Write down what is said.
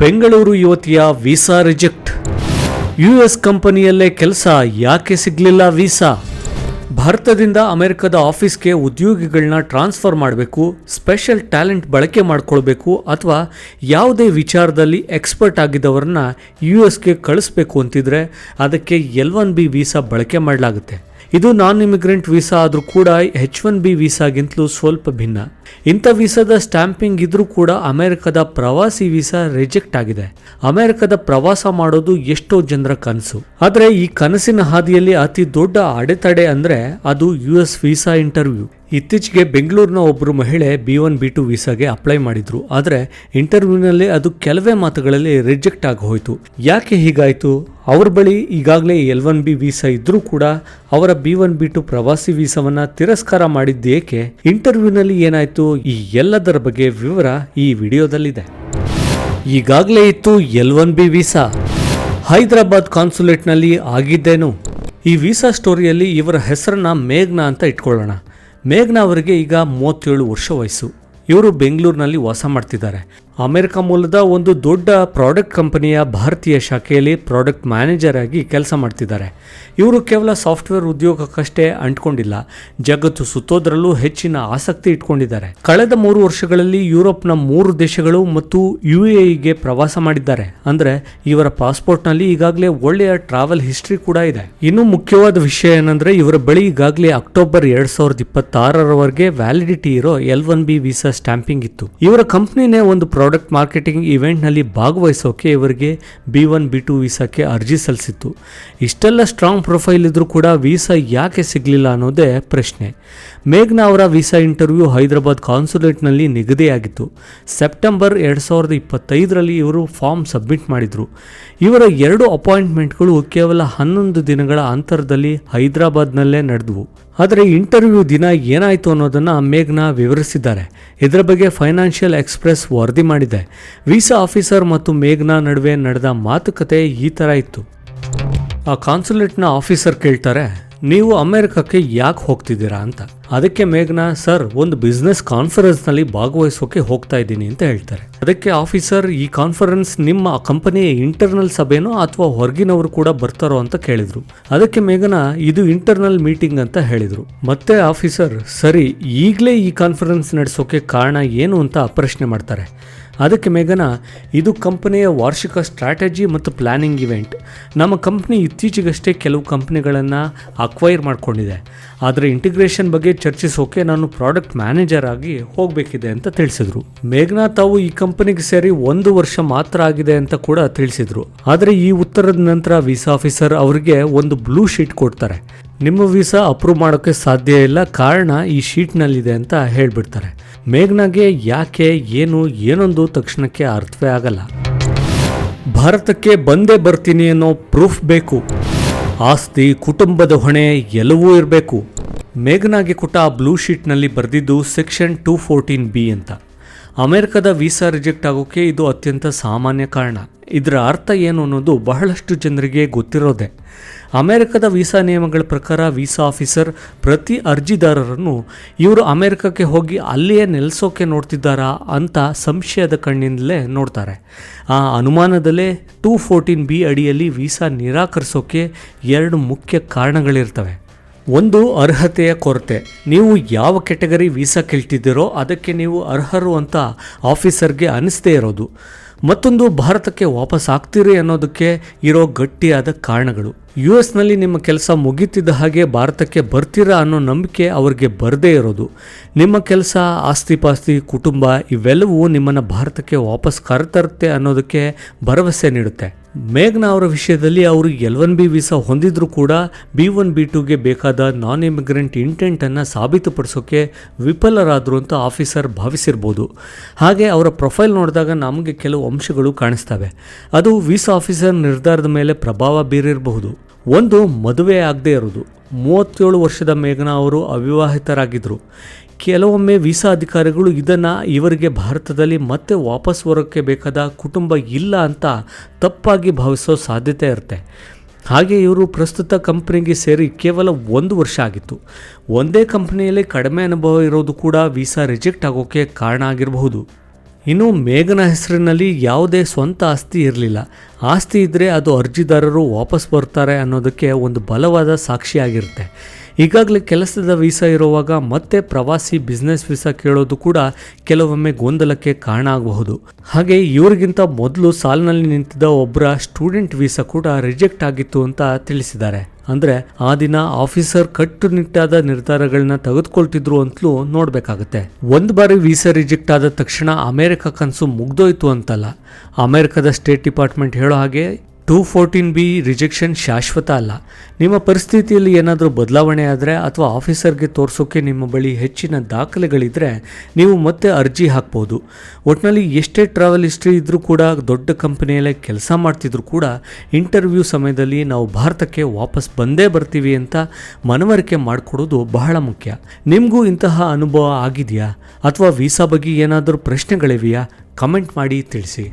ಬೆಂಗಳೂರು ಯುವತಿಯ visa reject. U S ಕಂಪನಿಯಲ್ಲೇ ಕೆಲಸ ಯಾಕೆ ಸಿಗಲಿಲ್ಲ ವೀಸಾ? ಭಾರತದಿಂದ ಅಮೆರಿಕದ ಆಫೀಸ್ಗೆ ಉದ್ಯೋಗಿಗಳನ್ನ ಟ್ರಾನ್ಸ್ಫರ್ ಮಾಡಬೇಕು, ಸ್ಪೆಷಲ್ ಟ್ಯಾಲೆಂಟ್ ಬಳಕೆ ಮಾಡಿಕೊಳ್ಬೇಕು ಅಥವಾ ಯಾವುದೇ ವಿಚಾರದಲ್ಲಿ ಎಕ್ಸ್ಪರ್ಟ್ ಆಗಿದ್ದವರನ್ನ ಯು ಎಸ್ಗೆ ಕಳಿಸ್ಬೇಕು ಅಂತಿದ್ರೆ ಅದಕ್ಕೆ ಎಲ್ ಒನ್ ಬಿ ವೀಸಾ ಬಳಕೆ ಮಾಡಲಾಗುತ್ತೆ. ಇದು ನಾನ್ ಇಮಿಗ್ರೆಂಟ್ ವೀಸಾ ಆದರೂ ಕೂಡ ಹೆಚ್ ಒನ್ ಬಿ ವೀಸಾಗಿಂತಲೂ ಸ್ವಲ್ಪ ಭಿನ್ನ. ಇಂಥ ವೀಸಾದ ಸ್ಟ್ಯಾಂಪಿಂಗ್ ಇದ್ರೂ ಕೂಡ ಅಮೆರಿಕದ ಪ್ರವಾಸಿ ವೀಸಾ ರಿಜೆಕ್ಟ್ ಆಗಿದೆ. ಅಮೆರಿಕದ ಪ್ರವಾಸ ಮಾಡೋದು ಎಷ್ಟೋ ಜನರ ಕನಸು. ಆದರೆ ಈ ಕನಸಿನ ಹಾದಿಯಲ್ಲಿ ಅತಿ ದೊಡ್ಡ ಅಡೆತಡೆ ಅಂದರೆ ಅದು ಯು ಎಸ್ ವೀಸಾ ಇಂಟರ್ವ್ಯೂ ಇತ್ತೀಚೆಗೆ ಬೆಂಗಳೂರಿನ ಒಬ್ಬರು ಮಹಿಳೆ ಬಿ ಒನ್, ಬಿ ಟು ವೀಸಾಗೆ ಅಪ್ಲೈ ಮಾಡಿದ್ರು. ಆದರೆ ಇಂಟರ್ವ್ಯೂನಲ್ಲಿ ಅದು ಕೆಲವೇ ಮಾತುಗಳಲ್ಲಿ ರಿಜೆಕ್ಟ್ ಆಗಿ ಹೋಯಿತು. ಯಾಕೆ ಹೀಗಾಯಿತು? ಅವ್ರ ಬಳಿ ಈಗಾಗಲೇ ಎಲ್ ಒನ್ ಬಿ ವೀಸಾ ಇದ್ದರೂ ಕೂಡ ಅವರ ಬಿ ಒನ್, ಬಿ ಟು ಪ್ರವಾಸಿ ವೀಸಾವನ್ನು ತಿರಸ್ಕಾರ ಮಾಡಿದ್ದೇಕೆ? ಇಂಟರ್ವ್ಯೂನಲ್ಲಿ ಏನಾಯಿತು? ಈ ಎಲ್ಲದರ ಬಗ್ಗೆ ವಿವರ ಈ ವಿಡಿಯೋದಲ್ಲಿದೆ. ಈಗಾಗಲೇ ಇತ್ತು L one B visa. Hyderabad ಕಾನ್ಸುಲೇಟ್ನಲ್ಲಿ ಆಗಿದ್ದೇನು? ಈ ವೀಸಾ ಸ್ಟೋರಿಯಲ್ಲಿ ಇವರ ಹೆಸರನ್ನ ಮೇಘ್ನಾ ಅಂತ ಇಟ್ಕೊಳ್ಳೋಣ. ಮೇಘ್ನಾ ಅವರಿಗೆ ಈಗ ಮೂವತ್ತೇಳು ವರ್ಷ ವಯಸ್ಸು. ಇವರು ಬೆಂಗಳೂರಿನಲ್ಲಿ ವಾಸ ಮಾಡ್ತಿದ್ದಾರೆ. ಅಮೆರಿಕ ಮೂಲದ ಒಂದು ದೊಡ್ಡ ಪ್ರಾಡಕ್ಟ್ ಕಂಪನಿಯ ಭಾರತೀಯ ಶಾಖೆಯಲ್ಲಿ ಪ್ರಾಡಕ್ಟ್ ಮ್ಯಾನೇಜರ್ ಆಗಿ ಕೆಲಸ ಮಾಡ್ತಿದ್ದಾರೆ. ಇವರು ಕೇವಲ ಸಾಫ್ಟ್ವೇರ್ ಉದ್ಯೋಗಕ್ಕಷ್ಟೇ ಅಂಟ್ಕೊಂಡಿಲ್ಲ, ಜಗತ್ತು ಸುತ್ತೋದ್ರಲ್ಲೂ ಹೆಚ್ಚಿನ ಆಸಕ್ತಿ ಇಟ್ಕೊಂಡಿದ್ದಾರೆ. ಕಳೆದ ಮೂರು ವರ್ಷಗಳಲ್ಲಿ ಯುರೋಪ್ನ ಮೂರು ದೇಶಗಳು ಮತ್ತು ಯು ಎಗೆ ಪ್ರವಾಸ ಮಾಡಿದ್ದಾರೆ. ಅಂದರೆ ಇವರ ಪಾಸ್ಪೋರ್ಟ್ನಲ್ಲಿ ಈಗಾಗಲೇ ಒಳ್ಳೆಯ ಟ್ರಾವೆಲ್ ಹಿಸ್ಟ್ರಿ ಕೂಡ ಇದೆ. ಇನ್ನು ಮುಖ್ಯವಾದ ವಿಷಯ ಏನಂದರೆ ಇವರ ಬಳಿ ಈಗಾಗಲೇ ಅಕ್ಟೋಬರ್ ಎರಡು ಸಾವಿರದ ಇಪ್ಪತ್ತಾರರವರೆಗೆ ವ್ಯಾಲಿಡಿಟಿ ಇರೋ L one B visa stamping ಇತ್ತು. ಇವರ ಕಂಪ್ನಿನೇ ಒಂದು ಪ್ರಾಡಕ್ಟ್ ಮಾರ್ಕೆಟಿಂಗ್ ಇವೆಂಟ್ನಲ್ಲಿ ಭಾಗವಹಿಸೋಕೆ ಇವರಿಗೆ ಬಿ ಒನ್, ಬಿ ಟು ವೀಸಾಕ್ಕೆ ಅರ್ಜಿ ಸಲ್ಲಿಸಿತ್ತು. ಇಷ್ಟೆಲ್ಲ ಸ್ಟ್ರಾಂಗ್ ಪ್ರೊಫೈಲ್ ಇದ್ದರೂ ಕೂಡ ವೀಸಾ ಯಾಕೆ ಸಿಗಲಿಲ್ಲ ಅನ್ನೋದೇ ಪ್ರಶ್ನೆ. ಮೇಘ್ನಾ ಅವರ ವೀಸಾ ಇಂಟರ್ವ್ಯೂ ಹೈದರಾಬಾದ್ ಕಾನ್ಸುಲೇಟ್ನಲ್ಲಿ ನಿಗದಿಯಾಗಿತ್ತು. ಸೆಪ್ಟೆಂಬರ್ ಎರಡು ಸಾವಿರದ ಇಪ್ಪತ್ತೈದರಲ್ಲಿ ಇವರು ಫಾರ್ಮ್ ಸಬ್ಮಿಟ್ ಮಾಡಿದರು. ಇವರ ಎರಡು ಅಪಾಯಿಂಟ್ಮೆಂಟ್ಗಳು ಕೇವಲ ಹನ್ನೊಂದು ದಿನಗಳ ಅಂತರದಲ್ಲಿ ಹೈದರಾಬಾದ್ನಲ್ಲೇ ನಡೆದವು. ಆದರೆ ಇಂಟರ್ವ್ಯೂ ದಿನ ಏನಾಯಿತು ಅನ್ನೋದನ್ನು ಮೇಘ್ನಾ ವಿವರಿಸಿದ್ದಾರೆ. ಇದರ ಬಗ್ಗೆ ಫೈನಾನ್ಷಿಯಲ್ ಎಕ್ಸ್ಪ್ರೆಸ್ ವರದಿ ಮಾಡಿದೆ. ವೀಸಾ ಆಫೀಸರ್ ಮತ್ತು ಮೇಘ್ನಾ ನಡುವೆ ನಡೆದ ಮಾತುಕತೆ ಈ ಥರ ಇತ್ತು. ಆ ಕಾನ್ಸುಲೇಟ್ನ ಆಫೀಸರ್ ಕೇಳ್ತಾರೆ ನೀವು ಅಮೆರಿಕಕ್ಕೆ ಯಾಕೆ ಹೋಗ್ತಿದ್ದೀರಾ ಅಂತ? ಅದಕ್ಕೆ ಮೇಘನಾ, ಸರ್, ಒಂದು ಬಿಸ್ನೆಸ್ ಕಾನ್ಫರೆನ್ಸ್ನಲ್ಲಿ ಭಾಗವಹಿಸೋಕೆ ಹೋಗ್ತಾ ಇದ್ದೀನಿ ಅಂತ ಹೇಳ್ತಾರೆ. ಅದಕ್ಕೆ ಆಫೀಸರ್, ಈ ಕಾನ್ಫರೆನ್ಸ್ ನಿಮ್ಮ ಕಂಪನಿಯ ಇಂಟರ್ನಲ್ ಸಭೆನೋ ಅಥವಾ ಹೊರಗಿನವರು ಕೂಡ ಬರ್ತಾರೋ ಅಂತ ಕೇಳಿದ್ರು. ಅದಕ್ಕೆ ಮೇಘನಾ, ಇದು ಇಂಟರ್ನಲ್ ಮೀಟಿಂಗ್ ಅಂತ ಹೇಳಿದ್ರು. ಮತ್ತೆ ಆಫೀಸರ್, ಸರಿ, ಈಗಲೇ ಈ ಕಾನ್ಫರೆನ್ಸ್ ನಡೆಸೋಕೆ ಕಾರಣ ಏನು? ಅಂತ ಪ್ರಶ್ನೆ ಮಾಡ್ತಾರೆ. ಅದಕ್ಕೆ ಮೇಘನ, ಇದು ಕಂಪನಿಯ ವಾರ್ಷಿಕ ಸ್ಟ್ರಾಟಜಿ ಮತ್ತು ಪ್ಲಾನಿಂಗ್ ಇವೆಂಟ್. ನಮ್ಮ ಕಂಪ್ನಿ ಇತ್ತೀಚೆಗಷ್ಟೇ ಕೆಲವು ಕಂಪ್ನಿಗಳನ್ನು ಅಕ್ವೈರ್ ಮಾಡಿಕೊಂಡಿದೆ. ಆದರೆ ಇಂಟಿಗ್ರೇಷನ್ ಬಗ್ಗೆ ಚರ್ಚಿಸೋಕೆ ನಾನು ಪ್ರಾಡಕ್ಟ್ ಮ್ಯಾನೇಜರ್ ಆಗಿ ಹೋಗಬೇಕಿದೆ ಅಂತ ತಿಳಿಸಿದ್ರು. ಮೇಘನಾ, ತಾವು ಈ ಕಂಪನಿಗೆ ಸೇರಿ ಒಂದು ವರ್ಷ ಮಾತ್ರ ಆಗಿದೆ ಅಂತ ಕೂಡ ತಿಳಿಸಿದ್ರು. ಆದರೆ ಈ ಉತ್ತರದ ನಂತರ ವೀಸಾ ಆಫೀಸರ್ ಅವರಿಗೆ ಒಂದು ಬ್ಲೂ ಶೀಟ್ ಕೊಡ್ತಾರೆ. ನಿಮ್ಮ ವೀಸಾ ಅಪ್ರೂವ್ ಮಾಡೋಕ್ಕೆ ಸಾಧ್ಯ ಇಲ್ಲ, ಕಾರಣ ಈ ಶೀಟ್ನಲ್ಲಿದೆ ಅಂತ ಹೇಳ್ಬಿಡ್ತಾರೆ. ಮೇಘ್ನಾಗೆ ಯಾಕೆ, ಏನು, ಏನೊಂದು ತಕ್ಷಣಕ್ಕೆ ಅರ್ಥವೇ ಆಗಲ್ಲ. ಭಾರತಕ್ಕೆ ಬಂದೇ ಬರ್ತೀನಿ ಅನ್ನೋ ಪ್ರೂಫ್ ಬೇಕು. ಆಸ್ತಿ, ಕುಟುಂಬದ ಹೊಣೆ ಎಲ್ಲವೂ ಇರಬೇಕು. ಮೇಘನಾಗೆ ಕೊಟ್ಟ ಆ ಬ್ಲೂ ಶೀಟ್ನಲ್ಲಿ ಬರೆದಿದ್ದು ಸೆಕ್ಷನ್ ಟೂ ಫೋರ್ಟೀನ್ ಬಿ ಅಂತ. ಅಮೆರಿಕದ ವೀಸಾ ರಿಜೆಕ್ಟ್ ಆಗೋಕೆ ಇದು ಅತ್ಯಂತ ಸಾಮಾನ್ಯ ಕಾರಣ. ಇದರ ಅರ್ಥ ಏನು ಅನ್ನೋದು ಬಹಳಷ್ಟು ಜನರಿಗೆ ಗೊತ್ತಿರೋದೆ. ಅಮೆರಿಕದ ವೀಸಾ ನಿಯಮಗಳ ಪ್ರಕಾರ ವೀಸಾ ಆಫೀಸರ್ ಪ್ರತಿ ಅರ್ಜಿದಾರರನ್ನು ಇವರು ಅಮೆರಿಕಕ್ಕೆ ಹೋಗಿ ಅಲ್ಲಿಯೇ ನೆಲೆಸೋಕೆ ನೋಡ್ತಿದ್ದಾರಾ ಅಂತ ಸಂಶಯದ ಕಣ್ಣಿಂದಲೇ ನೋಡ್ತಾರೆ. ಆ ಅನುಮಾನದಲ್ಲೇ ಟೂ ಫೋರ್ಟೀನ್ ಬಿ ಅಡಿಯಲ್ಲಿ ವೀಸಾ ನಿರಾಕರಿಸೋಕೆ ಎರಡು ಮುಖ್ಯ ಕಾರಣಗಳಿರ್ತವೆ. ಒಂದು ಅರ್ಹತೆಯ ಕೊರತೆ. ನೀವು ಯಾವ ಕೆಟಗರಿ ವೀಸಾ ಕೇಳ್ತಿದ್ದೀರೋ ಅದಕ್ಕೆ ನೀವು ಅರ್ಹರು ಅಂತ ಆಫೀಸರ್ಗೆ ಅನಿಸ್ತೇ ಇರೋದು. ಮತ್ತೊಂದು ಭಾರತಕ್ಕೆ ವಾಪಸ್ ಆಗ್ತೀರಿ ಅನ್ನೋದಕ್ಕೆ ಇರೋ ಗಟ್ಟಿಯಾದ ಕಾರಣಗಳು. ಯು ಎಸ್ನಲ್ಲಿ ನಿಮ್ಮ ಕೆಲಸ ಮುಗೀತಿದ್ದ ಹಾಗೆ ಭಾರತಕ್ಕೆ ಬರ್ತೀರಾ ಅನ್ನೋ ನಂಬಿಕೆ ಅವ್ರಿಗೆ ಬರದೇ ಇರೋದು. ನಿಮ್ಮ ಕೆಲಸ ಆಸ್ತಿ ಪಾಸ್ತಿ ಕುಟುಂಬ ಇವೆಲ್ಲವೂ ನಿಮ್ಮನ್ನು ಭಾರತಕ್ಕೆ ವಾಪಸ್ ಕರೆತರುತ್ತೆ ಅನ್ನೋದಕ್ಕೆ ಭರವಸೆ ನೀಡುತ್ತೆ. ಮೇಘ್ನಾ ಅವರ ವಿಷಯದಲ್ಲಿ ಅವರು ಎಲ್ ಒನ್ ಬಿ ವೀಸಾ ಹೊಂದಿದ್ರೂ ಕೂಡ ಬಿ ಒನ್, ಬಿ ಟುಗೆ ಬೇಕಾದ ನಾನ್ ಇಮಿಗ್ರೆಂಟ್ ಇಂಟೆಂಟನ್ನು ಸಾಬೀತುಪಡಿಸೋಕೆ ವಿಫಲರಾದರು ಅಂತ ಆಫೀಸರ್ ಭಾವಿಸಿರ್ಬೋದು. ಹಾಗೆ ಅವರ ಪ್ರೊಫೈಲ್ ನೋಡಿದಾಗ ನಮಗೆ ಕೆಲವು ಅಂಶಗಳು ಕಾಣಿಸ್ತವೆ. ಅದು ವೀಸಾ ಆಫೀಸರ್ ನಿರ್ಧಾರದ ಮೇಲೆ ಪ್ರಭಾವ ಬೀರಿರಬಹುದು. ಒಂದು ಮದುವೆ ಆಗದೇ ಇರೋದು ಮೂವತ್ತೇಳು ವರ್ಷದ ಮೇಘನಾ ಅವರು ಅವಿವಾಹಿತರಾಗಿದ್ದರು ಕೆಲವೊಮ್ಮೆ ವೀಸಾ ಅಧಿಕಾರಿಗಳು ಇದನ್ನು ಇವರಿಗೆ ಭಾರತದಲ್ಲಿ ಮತ್ತೆ ವಾಪಸ್ ಬರೋಕ್ಕೆ ಬೇಕಾದ ಕುಟುಂಬ ಇಲ್ಲ ಅಂತ ತಪ್ಪಾಗಿ ಭಾವಿಸೋ ಸಾಧ್ಯತೆ ಇರುತ್ತೆ. ಹಾಗೆ ಇವರು ಪ್ರಸ್ತುತ ಕಂಪ್ನಿಗೆ ಸೇರಿ ಕೇವಲ ಒಂದು ವರ್ಷ ಆಗಿತ್ತು. ಒಂದೇ ಕಂಪ್ನಿಯಲ್ಲಿ ಕಡಿಮೆ ಅನುಭವ ಇರೋದು ಕೂಡ ವೀಸಾ ರಿಜೆಕ್ಟ್ ಆಗೋಕ್ಕೆ ಕಾರಣ ಆಗಿರಬಹುದು. ಇನ್ನು ಮೇಘನ ಹೆಸರಿನಲ್ಲಿ ಯಾವುದೇ ಸ್ವಂತ ಆಸ್ತಿ ಇರಲಿಲ್ಲ. ಆಸ್ತಿ ಇದ್ದರೆ ಅದು ಅರ್ಜಿದಾರರು ವಾಪಸ್ ಬರ್ತಾರೆ ಅನ್ನೋದಕ್ಕೆ ಒಂದು ಬಲವಾದ ಸಾಕ್ಷಿಯಾಗಿರುತ್ತೆ ಈಗಾಗಲೇ ಕೆಲಸದ ವೀಸಾ ಇರುವಾಗ ಮತ್ತೆ ಪ್ರವಾಸಿ ಬಿಸ್ನೆಸ್ ವೀಸಾ ಕೇಳೋದು ಕೂಡ ಕೆಲವೊಮ್ಮೆ ಗೊಂದಲಕ್ಕೆ ಕಾರಣ ಆಗಬಹುದು. ಹಾಗೆ ಇವರಿಗಿಂತ ಮೊದಲು ಸಾಲಿನಲ್ಲಿ ನಿಂತಿದ್ದ ಒಬ್ಬರ ಸ್ಟೂಡೆಂಟ್ ವೀಸಾ ಕೂಡ ರಿಜೆಕ್ಟ್ ಆಗಿತ್ತು ಅಂತ ತಿಳಿಸಿದ್ದಾರೆ. ಅಂದರೆ ಆ ದಿನ ಆಫೀಸರ್ ಕಟ್ಟುನಿಟ್ಟಾದ ನಿರ್ಧಾರಗಳನ್ನ ತೆಗೆದುಕೊಳ್ತಿದ್ರು ಅಂತಲೂ ನೋಡಬೇಕಾಗುತ್ತೆ. ಒಂದು ಬಾರಿ ವೀಸಾ ರಿಜೆಕ್ಟ್ ಆದ ತಕ್ಷಣ ಅಮೆರಿಕ ಕನಸು ಮುಗ್ದೋಯ್ತು ಅಂತಲ್ಲ. ಅಮೆರಿಕದ ಸ್ಟೇಟ್ ಡಿಪಾರ್ಟ್ಮೆಂಟ್ ಹೇಳೋ ಹಾಗೆ ಟೂ ಫೋರ್ಟೀನ್ ಬಿ ರಿಜೆಕ್ಷನ್ ಶಾಶ್ವತ ಅಲ್ಲ. ನಿಮ್ಮ ಪರಿಸ್ಥಿತಿಯಲ್ಲಿ ಏನಾದರೂ ಬದಲಾವಣೆ ಆದರೆ ಅಥವಾ ಆಫೀಸರ್ಗೆ ತೋರಿಸೋಕೆ ನಿಮ್ಮ ಬಳಿ ಹೆಚ್ಚಿನ ದಾಖಲೆಗಳಿದ್ದರೆ ನೀವು ಮತ್ತೆ ಅರ್ಜಿ ಹಾಕ್ಬೋದು. ಒಟ್ಟಿನಲ್ಲಿ ಎಷ್ಟೇ ಟ್ರಾವೆಲ್ ಹಿಸ್ಟ್ರಿ ಇದ್ದರೂ ಕೂಡ, ದೊಡ್ಡ ಕಂಪನಿಯಲ್ಲೇ ಕೆಲಸ ಮಾಡ್ತಿದ್ರು ಕೂಡ ಇಂಟರ್ವ್ಯೂ ಸಮಯದಲ್ಲಿ ನಾವು ಭಾರತಕ್ಕೆ ವಾಪಸ್ ಬಂದೇ ಬರ್ತೀವಿ ಅಂತ ಮನವರಿಕೆ ಮಾಡಿಕೊಡೋದು ಬಹಳ ಮುಖ್ಯ. ನಿಮಗೂ ಇಂತಹ ಅನುಭವ ಆಗಿದೆಯಾ? ಅಥವಾ ವೀಸಾ ಬಗ್ಗೆ ಏನಾದರೂ ಪ್ರಶ್ನೆಗಳಿವೆಯಾ? ಕಮೆಂಟ್ ಮಾಡಿ ತಿಳಿಸಿ.